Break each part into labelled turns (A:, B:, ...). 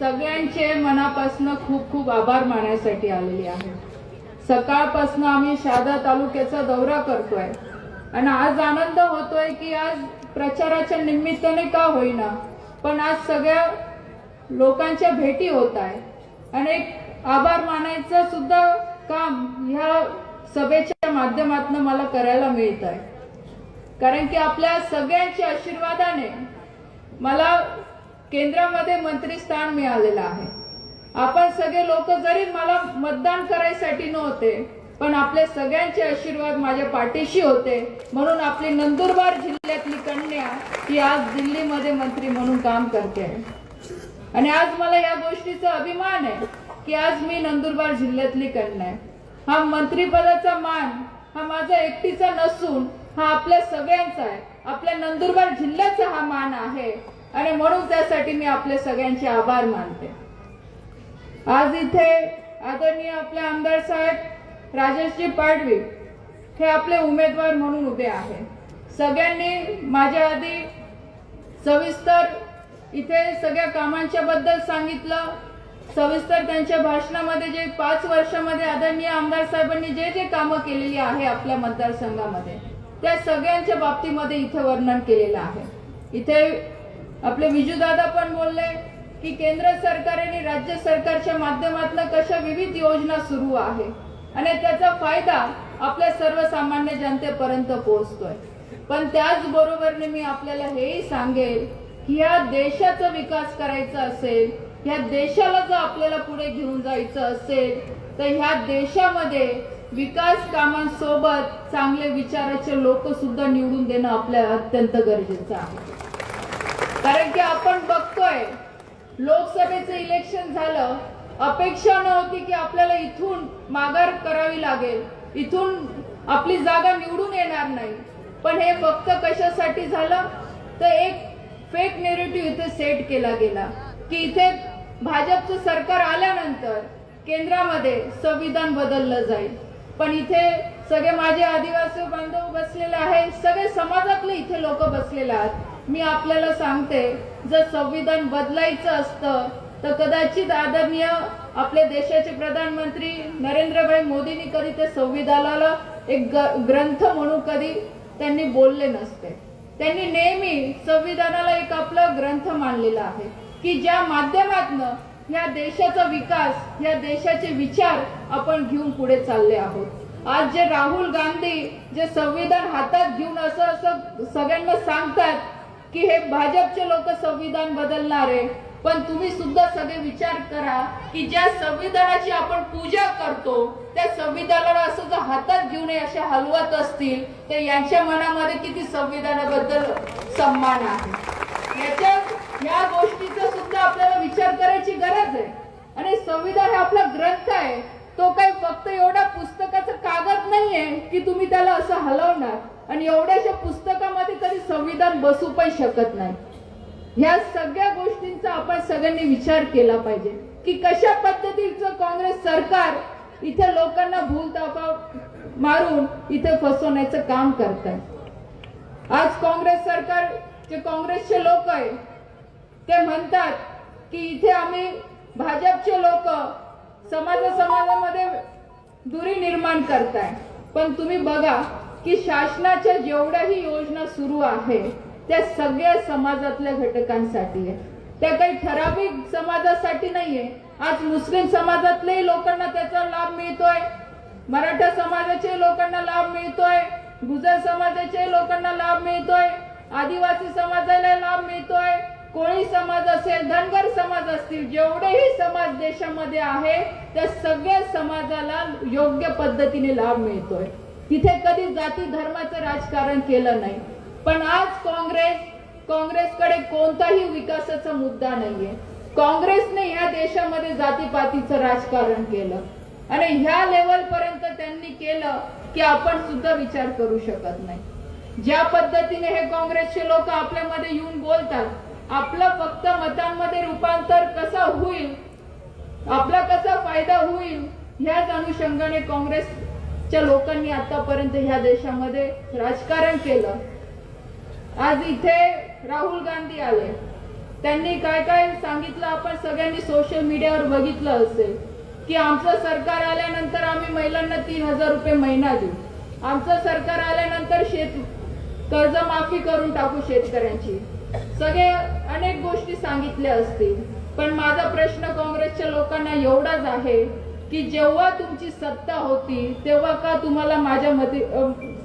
A: सगळ्यांचे मनापासून खूप खूप आभार मानायसाठी आलेली आहे. सकाळपासून आम्ही शहादा तालुक्याचा दौरा करतोय. आणि आज आनंद होतोय की आज प्रचाराच्या निमित्ताने का होईना पण आज सगळ्या लोकांच्या भेटी होत आहे. आणि एक आभार मानायचं सुद्धा काम ह्या सभेच्या माध्यमातून मला करायला मिळत आहे कारण की आपल्या सगळ्यांच्या आशीर्वादाने मला केंद्रामध्ये मंत्री स्थान मिळालेलं आहे. आपण सगळे लोक जरी मला मतदान करायसाठी नव्हते पण आपले सगळ्यांचे आशीर्वाद माझ्या पाठीशी होते. म्हणून आपली नंदुरबार जिल्ह्यातली कन्या ही आज दिल्लीमध्ये मंत्री म्हणून काम करते. आहे आणि आज मला या गोष्टीचा अभिमान आहे की आज मी नंदुरबार जिल्ह्यातली कन्या आहे. हा मंत्रीपदाचा मान हा माझा एकटीचा नसून हा आपल्या सगळ्यांचा आहे. आपल्या नंदुरबार जिल्ह्याचा हा मान आहे. आणि म्हणून त्यासाठी मी आपले सगळ्यांचे आभार मानते. आज इथे आदरणीय आपले आमदार साहेब राजेशजी पाडवी हे आपले उमेदवार म्हणून उभे आहे सगळ्यांनी माझ्या आधी सविस्तर इथे सगळ्या कामांच्या बद्दल सांगितलं. सविस्तर त्यांच्या भाषणामध्ये जे पाच वर्षामध्ये आदरणीय आमदार साहेबांनी जे जे कामं केलेली आहे आपल्या मतदारसंघामध्ये त्या सगळ्यांच्या बाबतीमध्ये इथे वर्णन केलेलं आहे. इथे आपले विजूदादा पण बोलले की केंद्र सरकार आणि राज्य सरकारच्या माध्यमातून कशा विविध योजना सुरू आहे? आणि त्याचा फायदा आपल्या सर्वसामान्य जनतेपर्यंत पोहोचतोय. पण त्याचबरोबरने मी आपल्याला हेही सांगेल की या देशाचा विकास करायचा असेल ह्या देशाला जर आपल्याला पुढे घेऊन जायचं असेल तर ह्या देशामध्ये विकास कामांसोबत चांगले विचाराचे लोक सुद्धा निवडून देणं आपल्या अत्यंत गरजेचं आहे. कारण की आपण बघतोय लोकसभेचं इलेक्शन झालं अपेक्षा नव्हती की आपल्याला इथून माघार करावी लागेल. इथून आपली जागा निवडून येणार नाही. पण हे फक्त कशासाठी झालं? तर एक फेक नेरेटिव्ह इथे सेट केला गेला की इथे भाजपचं सरकार आल्यानंतर केंद्रामध्ये संविधान बदललं जाईल. पण इथे सगळे माझे आदिवासी बांधव बसलेले आहे सगळे समाजातले इथे लोक बसलेले आहेत. मी आपल्याला सांगते जर संविधान बदलायचं असतं तर कदाचित आदरणीय आपल्या देशाचे प्रधानमंत्री नरेंद्रभाई मोदींनी कधी ते संविधानाला एक ग्रंथ म्हणून कधी त्यांनी बोलले नसते. त्यांनी नेहमी संविधानाला एक आपला ग्रंथ मानलेला आहे की ज्या माध्यमातनं या देशाचा विकास या देशाचे विचार आपण घेऊन पुढे चालले आहोत. आज जे राहुल गांधी जे संविधान हातात घेऊन असं असं सगळ्यांना सांगतात की हे भाजपचे लोक संविधान बदलणार आहे. पण तुम्ही सुद्धा सगळे विचार करा की ज्या संविधानाची आपण पूजा करतो त्या संविधानाला असं जर हातात घेऊन असे हलवत असतील तर यांच्या मनामध्ये किती संविधानाबद्दल सन्मान आहे. याच्या या गोष्टीचा सुद्धा आपल्याला विचार करायची गरज आहे. आणि संविधान हा आपला ग्रंथ आहे. तो काही फक्त एवढा पुस्तकाचा कागद नाहीये की तुम्ही त्याला असं हलवणार. आणि एवढ्याशा पुस्तकामध्ये तरी संविधान बसू पण शकत नाही. ह्या सगळ्या गोष्टींचा आपण सगळ्यांनी विचार केला पाहिजे की कशा पद्धतीचं काँग्रेस सरकार इथे लोकांना भूलताफा मारून इथे फसवण्याचं काम करत आहे आज काँग्रेस सरकार जे काँग्रेसचे लोक आहे ते म्हणतात की इथे आम्ही भाजपचे लोक समाज समाजामध्ये दुरी निर्माण करताय. पण तुम्ही बघा की शासनाच्या जेवढ्याही योजना सुरू आहे त्या सगळ्या समाजातल्या घटकांसाठी आहे त्या काही ठराविक समाजासाठी नाहीये. आज मुस्लिम समाजातल्याही लोकांना त्याचा लाभ मिळतोय. मराठा समाजाचे लोकांना लाभ मिळतोय. गुजर समाजाचे लोकांना लाभ मिळतोय. आदिवासी समाजाला लाभ मिळतोय. कोळी समाज असेल धनगर समाज असतील जेवढेही समाज देशामध्ये आहे त्या सगळ्या समाजाला योग्य पद्धतीने लाभ मिळतोय. तिथे कधी जाती धर्माचं राजकारण केलं नाही. पण आज काँग्रेस काँग्रेसकडे कोणताही विकासाचा मुद्दा नाहीये. काँग्रेसने या देशामध्ये जातीपातीचं राजकारण केलं. आणि ह्या लेवल पर्यंत त्यांनी केलं की आपण सुद्धा विचार करू शकत नाही. ज्या पद्धतीने हे काँग्रेसचे लोक आपल्यामध्ये येऊन बोलतात आपलं फक्त मतांमध्ये रूपांतर कसं होईल आपला कसा फायदा होईल ह्याच अनुषंगाने काँग्रेस च्या लोकांनी आतापर्यंत ह्या देशामध्ये राजकारण केलं. आज इथे राहुल गांधी आले. त्यांनी काय काय सांगितलं आपण सगळ्यांनी सोशल मीडियावर बघितलं असेल. की आमचं सरकार आल्यानंतर आम्ही महिलांना तीन हजार रुपये महिना देऊ. आमचं सरकार आल्यानंतर शेत कर्जमाफी करून टाकू शेतकऱ्यांची. सगळे अनेक गोष्टी सांगितल्या असतील. पण माझा प्रश्न काँग्रेसच्या लोकांना एवढाच आहे. की जेव्हा तुमची सत्ता होती तेव्हा का तुम्हाला माझ्या मते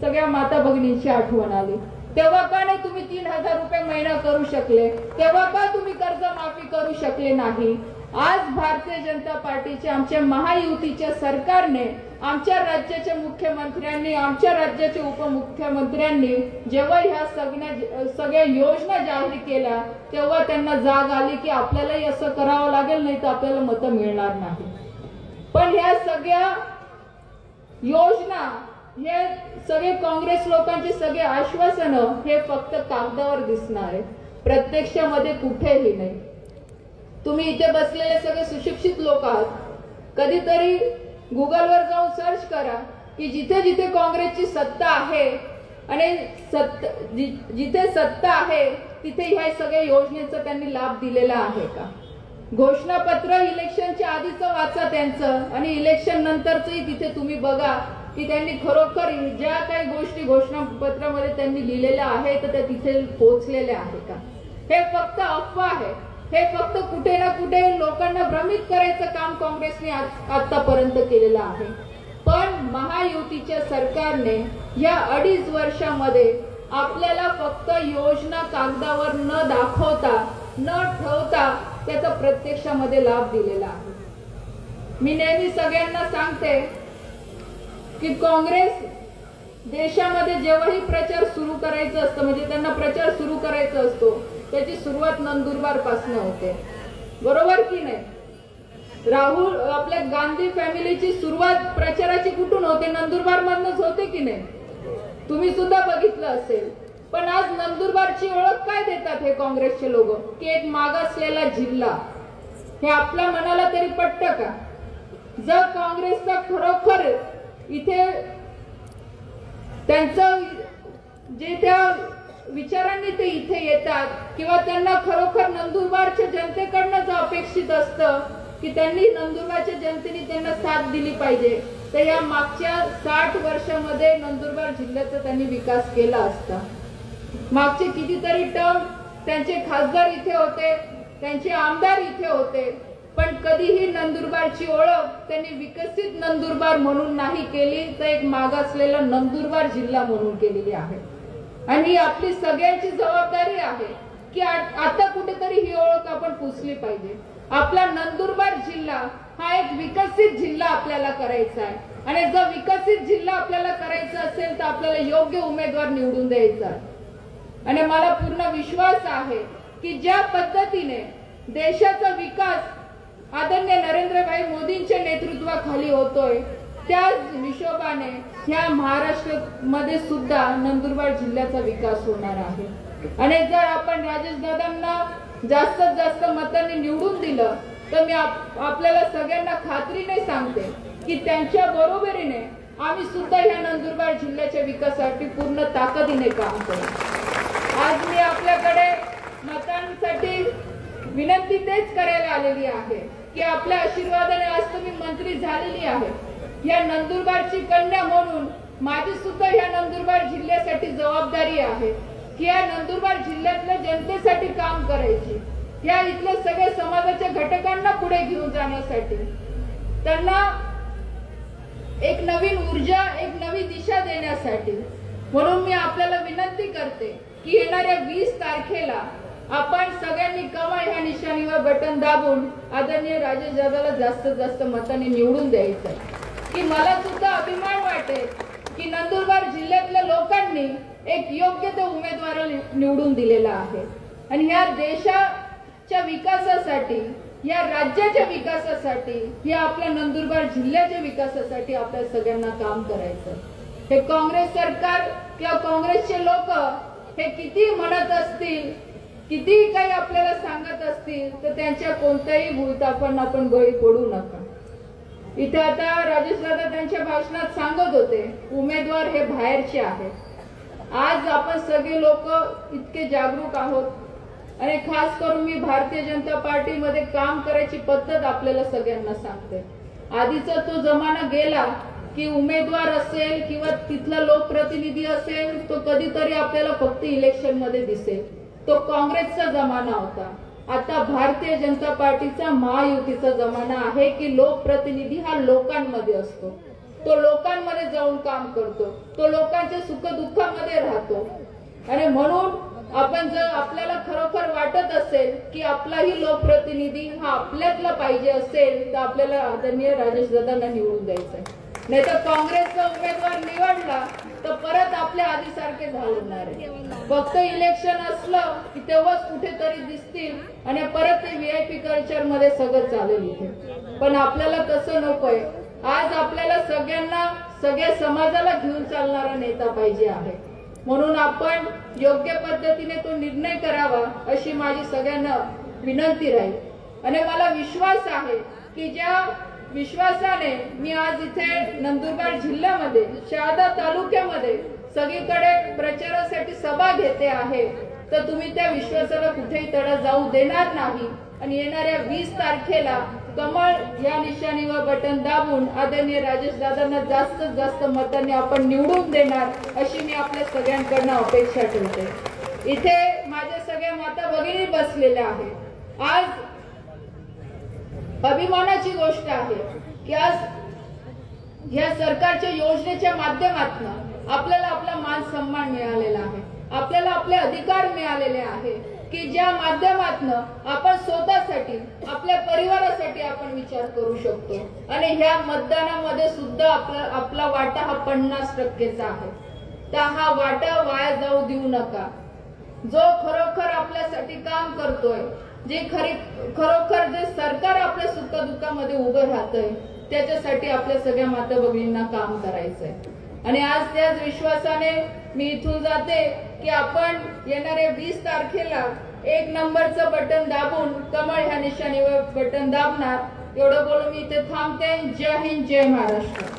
A: सगळ्या माता भगिनींची आठवण आली? तेव्हा का नाही तुम्ही तीन हजार रुपये महिना करू शकले? तेव्हा का तुम्ही कर्ज माफी करू शकले नाही? आज भारतीय जनता पार्टीच्या आमच्या महायुतीच्या सरकारने आमच्या राज्याच्या मुख्यमंत्र्यांनी आमच्या राज्याच्या उपमुख्यमंत्र्यांनी जेव्हा ह्या सगळ्या सगळ्या योजना जाहीर केल्या तेव्हा त्यांना जाग आली की आपल्यालाही असं करावं लागेल नाही तर आपल्याला मतं मिळणार नाही. सगळ्या योजना हे सगळे काँग्रेस लोकांचे सगळे आश्वासन हे फक्त कागदावर दिसणार आहे प्रत्यक्षामध्ये कुठेही नाही. तुम्ही इथे बसलेले सगळे सुशिक्षित लोक आहात. कधीतरी गुगलवर जाऊन सर्च करा की जिथे जिथे काँग्रेसची सत्ता आहे आणि सत्ता जिथे सत्ता आहे तिथे ह्या सगळ्या योजनेचा त्यांनी लाभ दिलेला आहे का? घोषणापत्र इलेक्शनच्या आधीचं वाचा त्यांचं. आणि इलेक्शन नंतरचंही तिथे तुम्ही बघा की त्यांनी खरोखर ज्या काही गोष्टी घोषणापत्रामध्ये त्यांनी लिहिलेल्या आहेत तर त्या तिथे पोहोचलेल्या आहे का? हे फक्त अफवा आहे. हे फक्त कुठे ना कुठे लोकांना भ्रमित करायचं काम काँग्रेसने आज- आतापर्यंत केलेलं आहे. पण महायुतीच्या सरकारने या अडीच वर्षामध्ये आपल्याला फक्त योजना कागदावर न दाखवता न ठेवता त्याचा प्रत्यक्षामध्ये लाभ दिलेला आहे. मी नेहमी सगळ्यांना सांगते की काँग्रेस देशामध्ये जेव्हाही प्रचार सुरू करायचं असतं म्हणजे त्यांना प्रचार सुरू करायचा असतो त्याची सुरुवात नंदुरबारपासून होते. बरोबर की नाही? राहुल आपल्या गांधी फॅमिलीची सुरुवात प्रचाराची कुठून होते? नंदुरबार मधनच होते की नाही? तुम्ही सुद्धा बघितलं असेल. पण आज नंदुरबारची ओळख काय देतात हे काँग्रेसचे लोक? की एक मागासलेला जिल्हा. हे आपल्या मनाला तरी पटतं का? जर काँग्रेसचा खरोखर इथे त्यांचं जे त्या विचारांनी ते इथे येतात किंवा त्यांना खरोखर नंदुरबारच्या जनतेकडनं जो अपेक्षित असतं की त्यांनी नंदुरबारच्या जनतेने त्यांना साथ दिली पाहिजे तर या मागच्या साठ वर्षामध्ये नंदुरबार जिल्ह्याचा त्यांनी विकास केला असता. मागचे कितीतरी टर्म त्यांचे खासदार इथे होते त्यांचे आमदार इथे होते पण कधीही नंदुरबारची ओळख त्यांनी विकसित नंदुरबार म्हणून नाही केली तर एक मागासलेला नंदुरबार जिल्हा म्हणून केलेली आहे. आणि आपली सगळ्यांची जबाबदारी आहे की आता कुठेतरी ही ओळख आपण पुसली पाहिजे. आपला नंदुरबार जिल्हा हा एक विकसित जिल्हा आपल्याला करायचा आहे. आणि जर विकसित जिल्हा आपल्याला करायचा असेल तर आपल्याला योग्य उमेदवार निवडून द्यायचा आहे. आणि मला पूर्ण विश्वास आहे की ज्या पद्धतीने देशाचा विकास आदरणीय नरेंद्रभाई मोदींच्या नेतृत्वाखाली होतोय त्याच हिशोबाने ह्या महाराष्ट्रमध्ये सुद्धा नंदुरबार जिल्ह्याचा विकास होणार आहे. आणि जर आपण राजेश दादांना जास्तीत जास्त मतांनी निवडून दिलं तर मी आपल्याला सगळ्यांना खात्रीने सांगते की त्यांच्या बरोबरीने आम्ही सुद्धा ह्या नंदुरबार जिल्ह्याच्या विकासासाठी पूर्ण ताकदीने काम करू. आज मी आपल्याकडे मतांसाठी विनंती तेच करायला आलेली आहे की आपल्या आशीर्वादाने आज तुम्ही मंत्री झालेली आहे. या नंदुरबारची कन्या म्हणून माझी सुद्धा या नंदुरबार जिल्ह्यासाठी जबाबदारी आहे की या नंदुरबार जिल्ह्यातल्या जनतेसाठी काम करायची या इथल्या सगळ्या समाजाच्या घटकांना पुढे घेऊन जाण्यासाठी. त्यांना एक नवीन ऊर्जा एक नवी दिशा देण्यासाठी. म्हणून मी आपल्याला विनंती करते की येणाऱ्या वीस तारखेला आपण सगळ्यांनी कमळ ह्या निशाणीवर बटन दाबून आदरणीय राजेश दादाला जास्तीत जास्त मताने निवडून द्यायचं की मला सुद्धा अभिमान वाटेल की नंदुरबार जिल्ह्यातल्या लोकांनी एक योग्य ते उमेदवार निवडून दिलेला आहे. आणि ह्या देशाच्या विकासासाठी या राज्याच्या विकासासाठी या आपल्या नंदुरबार जिल्ह्याच्या विकासासाठी आपल्या सगळ्यांना काम करायचं हे काँग्रेस सरकार किंवा काँग्रेसचे लोक हे किती म्हणत असतील किती काही आपल्याला सांगत असतील तर त्यांच्या कोणत्याही भूलतापण आपण बळी पडू नका. इथे आता राजेश दादा त्यांच्या भाषणात सांगत होते उमेदवार हे बाहेरचे आहेत. आज आपण सगळे लोक इतके जागरूक आहोत. आणि खास करून मी भारतीय जनता पार्टीमध्ये काम करायची पद्धत आपल्याला सगळ्यांना सांगते. आधीचा तो जमाना गेला की उमेदवार असेल किंवा तिथला लोकप्रतिनिधी असेल तो कधीतरी आपल्याला फक्त इलेक्शनमध्ये दिसेल. तो काँग्रेसचा जमाना होता. आता भारतीय जनता पार्टीचा महायुतीचा जमाना आहे की लोकप्रतिनिधी हा लोकांमध्ये असतो. तो लोकांमध्ये जाऊन काम करतो. तो लोकांच्या सुखदुःखामध्ये राहतो. आणि म्हणून आपण जर आपल्याला खरोखर वाटत असेल की आपलाही लोकप्रतिनिधी हा आपल्यातला पाहिजे असेल तर आपल्याला आदरणीय राजेश दादांना निवडून द्यायचं आहे नाही तर काँग्रेसचा उमेदवार निवडला तर परत आपल्या आधीसारखे होणार आहे फक्त इलेक्शन असलं की तेव्हाच कुठेतरी दिसतील आणि परत ते व्हीआयपी कल्चरमध्ये सगळं चालेल इथे. पण आपल्याला तसं नकोय. आज आपल्याला सगळ्यांना सगळ्या समाजाला घेऊन चालणारा नेता पाहिजे आहे. म्हणून आपण योग्य पद्धतीने तो निर्णय करावा अशी माझी सगळ्यांना विनंती राहील. आणि मला विश्वास आहे की ज्या विश्वासाने मी आज इथे नंदुरबार जिल्ह्यामध्ये शहादा तालुक्यामध्ये सगळीकडे प्रचारासाठी सभा घेते आहे. तर तुम्ही त्या विश्वासाला कुठेही तडा जाऊ देणार नाही. आणि येणाऱ्या वीस तारखेला कमळ या निशाणीवर बटन दाबून आदरणीय राजेश दादांना जास्तीत जास्त मतांनी आपण निवडून देणार अशी मी आपल्या सगळ्यांकडनं अपेक्षा ठेवते. इथे माझ्या सगळ्या माता भगिनी बसलेल्या आहेत. आज अभिमानाची गोष्ट आहे की आज या सरकारच्या योजनेच्या माध्यमातून आपल्याला आपला मान सन्मान मिळालेला आहे. आपल्याला आपले अधिकार मिळालेले आहे की ज्या माध्यमातून आपण स्वतःसाठी आपल्या परिवारासाठी आपण विचार करू शकतो. आणि ह्या मतदानामध्ये सुद्धा आपला आपला वाटा हा पन्नास टक्केचा आहे. तर हा वाटा वाया जाऊ देऊ नका. जो खरोखर आपल्यासाठी काम करतोय जे खरे खरोखर जे सरकार आपल्या सुखदुःखामध्ये उभं राहतंय त्याच्यासाठी आपल्या सगळ्या माता भगिनींना काम करायचंय. आणि आज त्याच विश्वासाने मी इथून जाते की आपण येणाऱ्या वीस तारखेला एक नंबरचं बटन दाबून कमळ ह्या निशाणीवर बटन दाबणार एवढं बोलून मी इथे थांबते. जय हिंद जय महाराष्ट्र.